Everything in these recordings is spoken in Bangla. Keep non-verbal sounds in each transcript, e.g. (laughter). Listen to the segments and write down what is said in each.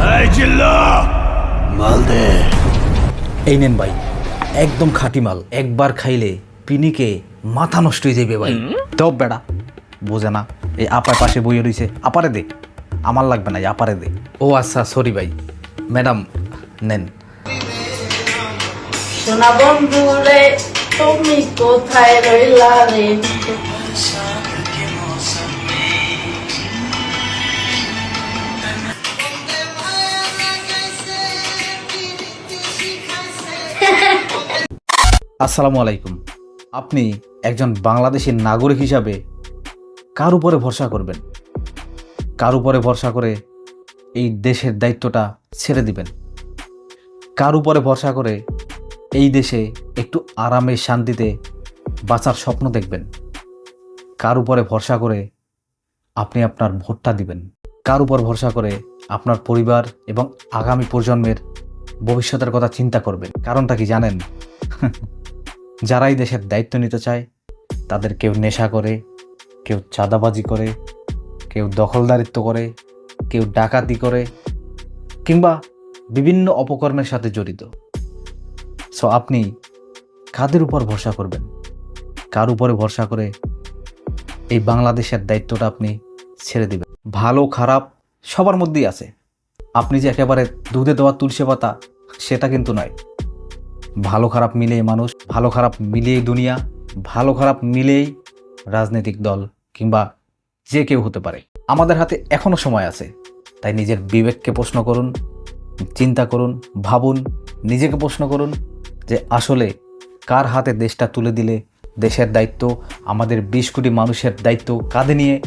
এই মাল দে। এই নেন ভাই একদম খাঁটি মাল। একবার খাইলে পিনিকে মাথা নষ্ট হয়ে যাবে ভাই। তব বেড়া বোঝে না এই আপার পাশে বইয়ে রইছে। আপারে দে আমার লাগবে না এই আপারে দে। ও আচ্ছা সরি ভাই। ম্যাডাম নেন। সোনা বন্ধু রে তুমি কোথায় রইলা রে? আসসালামু আলাইকুম। আপনি একজন বাংলাদেশি নাগরিক হিসাবে কার উপরে ভরসা করবেন? কার উপরে ভরসা করে এই দেশের দায়িত্বটা ছেড়ে দিবেন? কার উপরে ভরসা করে এই দেশে একটু আরামে শান্তিতে বাঁচার স্বপ্ন দেখবেন? কার উপরে ভরসা করে আপনি আপনার ভোটটা দিবেন? কার উপর ভরসা করে আপনার পরিবার এবং আগামী প্রজন্মের ভবিষ্যতের কথা চিন্তা করবেন? কারণটা কি জানেন? (laughs) যারাই দেশের দায়িত্ব নিতে চায়, তাদের কেউ নেশা করে, কেউ চাঁদাবাজি করে, কেউ দখলদারিত্ব করে, কেউ ডাকাতি করে, কিংবা বিভিন্ন অপকর্মের সাথে জড়িত। সো আপনি কাদের উপর ভরসা করবেন? কার উপরে ভরসা করে এই বাংলাদেশের দায়িত্বটা আপনি ছেড়ে দিবেন? ভালো, খারাপ, সবার মধ্যেই আছে। আপনি যে একেবারে দুধে দেওয়া তুলসী পাতা, সেটা কিন্তু নয়। ভালো খারাপ মিলেই মানুষ, ভালো খারাপ মিলেই দুনিয়া, ভালো খারাপ মিলেই রাজনৈতিক দল কিংবা যে কেউ হতে পারে। আমাদের হাতে এখনও সময় আছে, তাই নিজের বিবেককে প্রশ্ন করুন, চিন্তা করুন, ভাবুন, নিজেকে প্রশ্ন করুন যে আসলে কার হাতে দেশটা তুলে দিলে দেশের দায়িত্ব, আমাদের বিশ কোটি মানুষের দায়িত্ব কাঁধে নিয়ে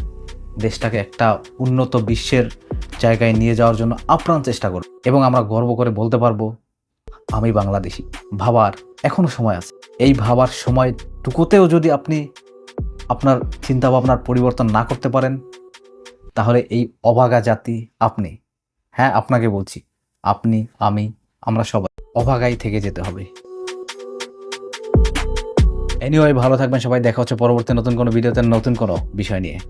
দেশটাকে একটা উন্নত বিশ্বের জায়গায় নিয়ে যাওয়ার জন্য আপ্রাণ চেষ্টা করব এবং আমরা গর্ব করে বলতে পারব আমি বাংলাদেশি। ভাবার এখনও সময় আছে। এই ভাবার সময়টুকুতেও যদি আপনি আপনার চিন্তা ভাবনার পরিবর্তন না করতে পারেন, তাহলে এই অভাগা জাতি আপনি হ্যাঁ আপনাকে বলছি, আপনি, আমি, আমরা সবাই অভাগাই থেকে যেতে হবে। এনিওয়ে ভালো থাকবেন সবাই, দেখা হচ্ছে পরবর্তী নতুন কোনো ভিডিওতে নতুন কোনো বিষয় নিয়ে।